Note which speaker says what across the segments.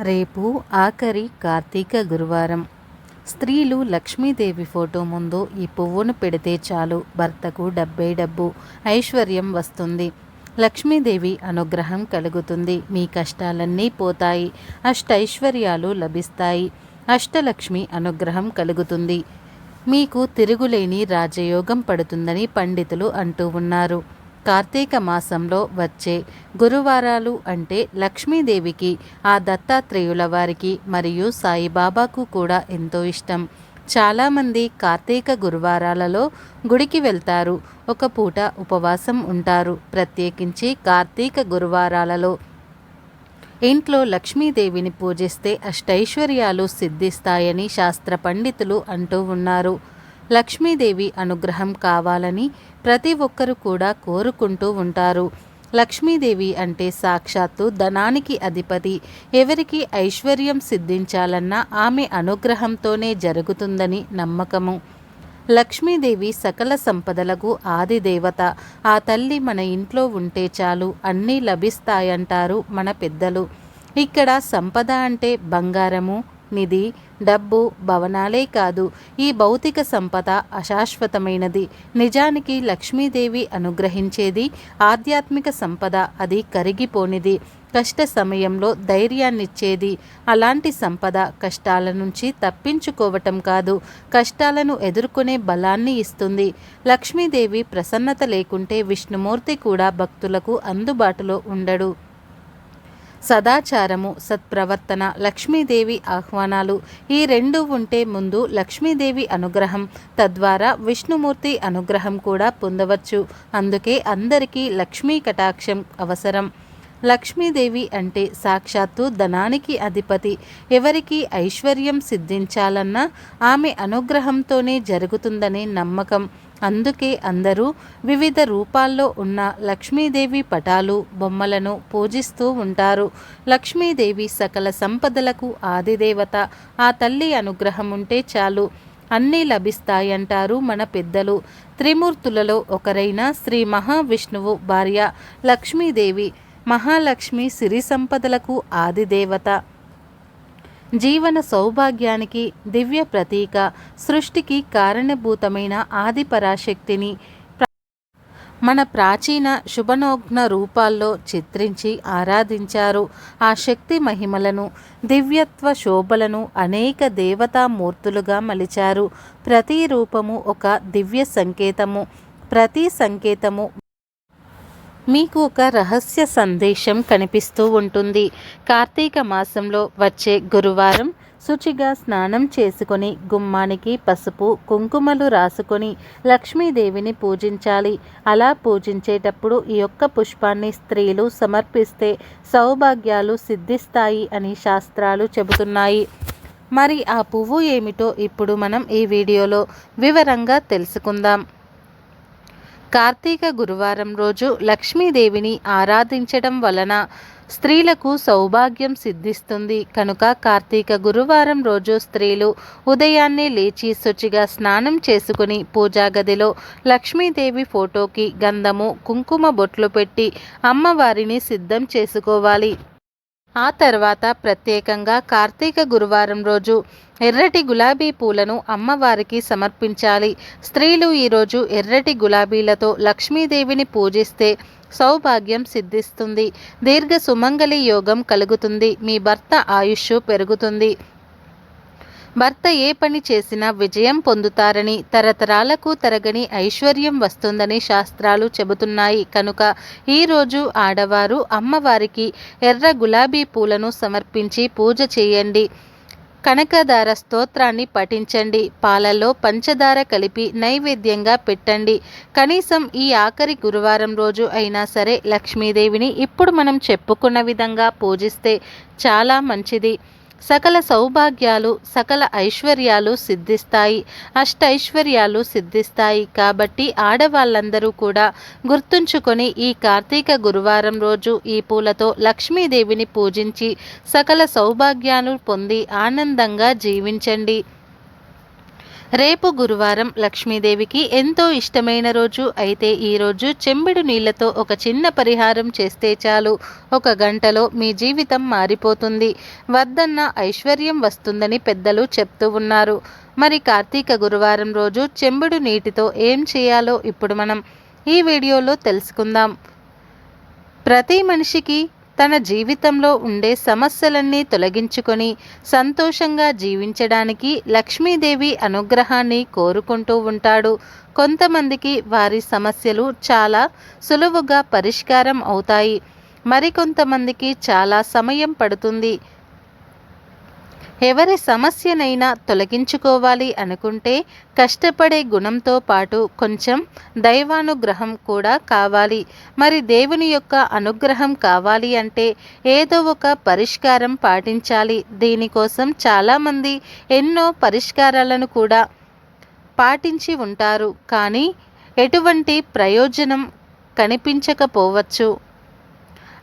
Speaker 1: రేపు ఆఖరి కార్తీక గురువారం. స్త్రీలు లక్ష్మీదేవి ఫోటో ముందు ఈ పువ్వును పెడితే చాలు. భర్తకు డబ్బే డబ్బు. ఐశ్వర్యం వస్తుంది. లక్ష్మీదేవి అనుగ్రహం కలుగుతుంది. మీ కష్టాలన్నీ పోతాయి. అష్టైశ్వర్యాలు లభిస్తాయి. అష్టలక్ష్మి అనుగ్రహం కలుగుతుంది. మీకు తిరుగులేని రాజయోగం పడుతుందని పండితులు అంటూ ఉన్నారు. కార్తీక మాసంలో వచ్చే గురువారాలు అంటే లక్ష్మీదేవికి ఆ దత్తాత్రేయుల వారికి మరియు సాయిబాబాకు కూడా ఎంతో ఇష్టం. చాలామంది కార్తీక గురువారాలలో గుడికి వెళ్తారు. ఒక పూట ఉపవాసం ఉంటారు. ప్రత్యేకించి కార్తీక గురువారాలలో ఇంట్లో లక్ష్మీదేవిని పూజిస్తే అష్టైశ్వర్యాలు సిద్ధిస్తాయని శాస్త్ర పండితులు అంటూ ఉన్నారు. లక్ష్మీదేవి అనుగ్రహం కావాలని ప్రతి ఒక్కరు కూడా కోరుకుంటూ ఉంటారు. లక్ష్మీదేవి అంటే సాక్షాత్తు ధనానికి అధిపతి. ఎవరికి ఐశ్వర్యం సిద్ధించాలన్నా ఆమె అనుగ్రహంతోనే జరుగుతుందని నమ్మకము. లక్ష్మీదేవి సకల సంపదలకు ఆది దేవత ఆ తల్లి మన ఇంట్లో ఉంటే చాలు అన్నీ లభిస్తాయంటారు మన పెద్దలు. ఇక్కడ సంపద అంటే బంగారము నిధి డబ్బు భవనాలే కాదు ఈ భౌతిక సంపద అశాశ్వతమైనది. నిజానికి లక్ష్మీదేవి అనుగ్రహించేది ఆధ్యాత్మిక సంపద అది కరిగిపోనిది. కష్ట సమయంలో ధైర్యాన్నిచ్చేది. అలాంటి సంపద కష్టాల నుంచి తప్పించుకోవటం కాదు కష్టాలను ఎదుర్కొనే బలాన్ని ఇస్తుంది. లక్ష్మీదేవి ప్రసన్నత లేకుంటే విష్ణుమూర్తి కూడా భక్తులకు అందుబాటులో ఉండడు. సదాచారము సత్ప్రవర్తన లక్ష్మీదేవి ఆహ్వానాలు. ఈ రెండు ఉంటే ముందు లక్ష్మీదేవి అనుగ్రహం తద్వారా విష్ణుమూర్తి అనుగ్రహం కూడా పొందవచ్చు. అందుకే అందరికీ లక్ష్మీ కటాక్షం అవసరం. లక్ష్మీదేవి అంటే సాక్షాత్తు ధనానికి అధిపతి. ఎవరికి ఐశ్వర్యం సిద్ధించాలన్నా ఆమె అనుగ్రహంతోనే జరుగుతుందనే నమ్మకం. అందుకే అందరూ వివిధ రూపాల్లో ఉన్న లక్ష్మీదేవి పటాలు బొమ్మలను పూజిస్తూ ఉంటారు. లక్ష్మీదేవి సకల సంపదలకు ఆదిదేవత. ఆ తల్లి అనుగ్రహం ఉంటే చాలు. అన్నీ లభిస్తాయంటారు మన పెద్దలు. త్రిమూర్తులలో ఒకరైన శ్రీ మహావిష్ణువు భార్య లక్ష్మీదేవి. మహాలక్ష్మి సిరి సంపదలకు ఆదిదేవత. జీవన సౌభాగ్యానికి దివ్య ప్రతీక సృష్టికి కారణభూతమైన ఆది పరాశక్తిని మన ప్రాచీన శుభనోగ్న రూపాల్లో చిత్రించి ఆరాధించారు. ఆ శక్తి మహిమలను దివ్యత్వ శోభలను అనేక దేవతామూర్తులుగా మలిచారు. ప్రతి రూపము ఒక దివ్య సంకేతము ప్రతి సంకేతము మీకు ఒక రహస్య సందేశం కనిపిస్తూ ఉంటుంది. కార్తీక మాసంలో వచ్చే గురువారం శుచిగా స్నానం చేసుకొని గుమ్మానికి పసుపు కుంకుమలు రాసుకొని లక్ష్మీదేవిని పూజించాలి. అలా పూజించేటప్పుడు ఈ యొక్క పుష్పాన్ని స్త్రీలు సమర్పిస్తే సౌభాగ్యాలు సిద్ధిస్తాయి అని శాస్త్రాలు చెబుతున్నాయి. మరి ఆ పువ్వు ఏమిటో ఇప్పుడు మనం ఈ వీడియోలో వివరంగా తెలుసుకుందాం. కార్తీక గురువారం రోజు లక్ష్మీదేవిని ఆరాధించడం వలన స్త్రీలకు సౌభాగ్యం సిద్ధిస్తుంది. కనుక కార్తీక గురువారం రోజు స్త్రీలు ఉదయాన్నే లేచి శుచిగా స్నానం చేసుకుని పూజా గదిలో లక్ష్మీదేవి ఫోటోకి గంధము కుంకుమ బొట్లు పెట్టి అమ్మవారిని సిద్ధం చేసుకోవాలి. ఆ తర్వాత ప్రత్యేకంగా కార్తీక గురువారం రోజు ఎర్రటి గులాబీ పూలను అమ్మవారికి సమర్పించాలి. స్త్రీలు ఈరోజు ఎర్రటి గులాబీలతో లక్ష్మీదేవిని పూజిస్తే సౌభాగ్యం సిద్ధిస్తుంది. దీర్ఘ సుమంగళి యోగం కలుగుతుంది. మీ భర్త ఆయుష్ పెరుగుతుంది. భర్త ఏ పని చేసినా విజయం పొందుతారని తరతరాలకు తరగని ఐశ్వర్యం వస్తుందని శాస్త్రాలు చెబుతున్నాయి. కనుక ఈరోజు ఆడవారు అమ్మవారికి ఎర్ర గులాబీ పూలను సమర్పించి పూజ చేయండి. కనకదార స్తోత్రాన్ని పఠించండి. పాలలో పంచదార కలిపి నైవేద్యంగా పెట్టండి. కనీసం ఈ ఆఖరి గురువారం రోజు అయినా సరే లక్ష్మీదేవిని ఇప్పుడు మనం చెప్పుకున్న విధంగా పూజిస్తే చాలా మంచిది. సకల సౌభాగ్యాలు సకల ఐశ్వర్యాలు సిద్ధిస్తాయి. అష్టైశ్వర్యాలు సిద్ధిస్తాయి. కాబట్టి ఆడవాళ్ళందరూ కూడా గుర్తుంచుకొని ఈ కార్తీక గురువారం రోజు ఈ పూలతో లక్ష్మీదేవిని పూజించి సకల సౌభాగ్యాలు పొంది ఆనందంగా జీవించండి. రేపు గురువారం లక్ష్మీదేవికి ఎంతో ఇష్టమైన రోజు. అయితే ఈరోజు చెంబిడు నీళ్ళతో ఒక చిన్న పరిహారం చేస్తే చాలు. ఒక గంటలో మీ జీవితం మారిపోతుంది. వద్దన్న ఐశ్వర్యం వస్తుందని పెద్దలు చెప్తూ ఉన్నారు. మరి కార్తీక గురువారం రోజు చెంబుడు నీటితో ఏం చేయాలో ఇప్పుడు మనం ఈ వీడియోలో తెలుసుకుందాం. ప్రతి మనిషికి తన జీవితంలో ఉండే సమస్యలన్నీ తొలగించుకొని సంతోషంగా జీవించడానికి లక్ష్మీదేవి అనుగ్రహాన్ని కోరుకుంటూ ఉంటాడు. కొంతమందికి వారి సమస్యలు చాలా సులువుగా పరిష్కారం అవుతాయి. మరికొంతమందికి చాలా సమయం పడుతుంది. ఎవరి సమస్యనైనా తొలగించుకోవాలి అనుకుంటే కష్టపడే గుణంతో పాటు కొంచెం దైవానుగ్రహం కూడా కావాలి. మరి దేవుని యొక్క అనుగ్రహం కావాలి అంటే ఏదో ఒక పరిష్కారం పాటించాలి. దీనికోసం చాలామంది ఎన్నో పరిష్కారాలను కూడా పాటించి ఉంటారు. కానీ ఎటువంటి ప్రయోజనం కనిపించకపోవచ్చు.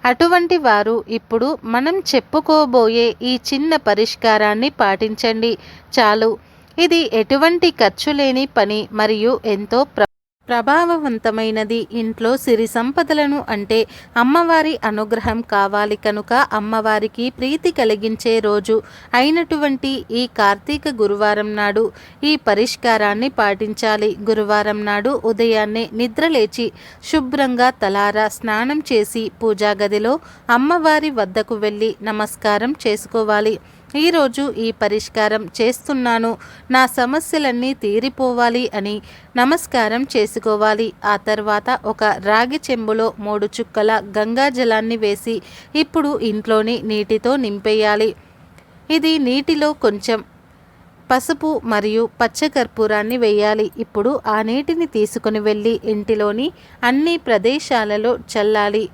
Speaker 1: అటువంటి వారు ఇప్పుడు మనం చెప్పుకోబోయే ఈ చిన్న పరిష్కారాన్ని పాటించండి. చాలు. ఇది ఎటువంటి ఖర్చు లేని పని మరియు ఎంతో ప్ర ప్రభావవంతమైనది ఇంట్లో సిరి సంపదలను అంటే అమ్మవారి అనుగ్రహం కావాలి కనుక అమ్మవారికి ప్రీతి కలిగించే రోజు అయినటువంటి ఈ కార్తీక గురువారం నాడు ఈ పరిష్కారాన్ని పాటించాలి. గురువారం నాడు ఉదయాన్నే నిద్రలేచి శుభ్రంగా తలారా స్నానం చేసి పూజా గదిలో అమ్మవారి వద్దకు వెళ్ళి నమస్కారం చేసుకోవాలి. ఈరోజు ఈ పరిష్కారం చేస్తున్నాను. నా సమస్యలన్నీ తీరిపోవాలి అని నమస్కారం చేసుకోవాలి. ఆ తర్వాత ఒక రాగి చెంబులో మూడు చుక్కల గంగా జలాన్ని వేసి ఇప్పుడు ఇంట్లోని నీటితో నింపేయాలి. ఇది నీటిలో కొంచెం పసుపు మరియు పచ్చకర్పూరాన్ని వేయాలి. ఇప్పుడు ఆ నీటిని తీసుకుని వెళ్ళి ఇంటిలోని అన్ని ప్రదేశాలలో చల్లాలి.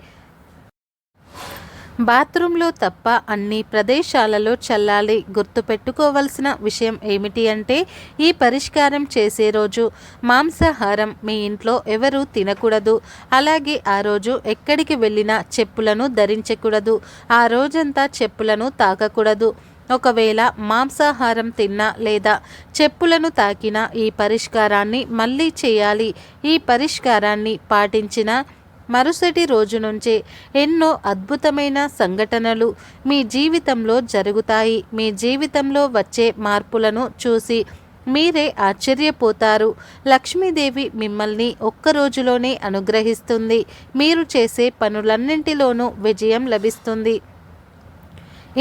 Speaker 1: బాత్రూంలో తప్ప అన్ని ప్రదేశాలలో చల్లాలి. గుర్తుపెట్టుకోవలసిన విషయం ఏమిటి అంటే ఈ పరిష్కారం చేసే రోజు మాంసాహారం మీ ఇంట్లో ఎవరు తినకూడదు. అలాగే ఆ రోజు ఎక్కడికి వెళ్ళినా చెప్పులను ధరించకూడదు. ఆ రోజంతా చెప్పులను తాకకూడదు. ఒకవేళ మాంసాహారం తిన్నా లేదా చెప్పులను తాకిన ఈ పరిష్కారాన్ని మళ్ళీ చేయాలి. ఈ పరిష్కారాన్ని పాటించిన మరుసటి రోజు నుంచే ఎన్నో అద్భుతమైన సంఘటనలు మీ జీవితంలో జరుగుతాయి. మీ జీవితంలో వచ్చే మార్పులను చూసి మీరే ఆశ్చర్యపోతారు. లక్ష్మీదేవి మిమ్మల్ని ఒక్క రోజులోనే అనుగ్రహిస్తుంది. మీరు చేసే పనులన్నింటిలోనూ విజయం లభిస్తుంది.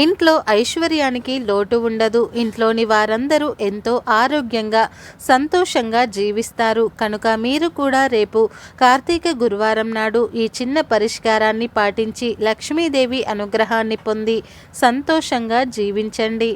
Speaker 1: ఇంట్లో ఐశ్వర్యానికి లోటు ఉండదు. ఇంట్లోని వారందరూ ఎంతో ఆరోగ్యంగా సంతోషంగా జీవిస్తారు. కనుక మీరు కూడా రేపు కార్తీక గురువారం నాడు ఈ చిన్న పరిష్కారాన్ని పాటించి లక్ష్మీదేవి అనుగ్రహాన్ని పొంది సంతోషంగా జీవించండి.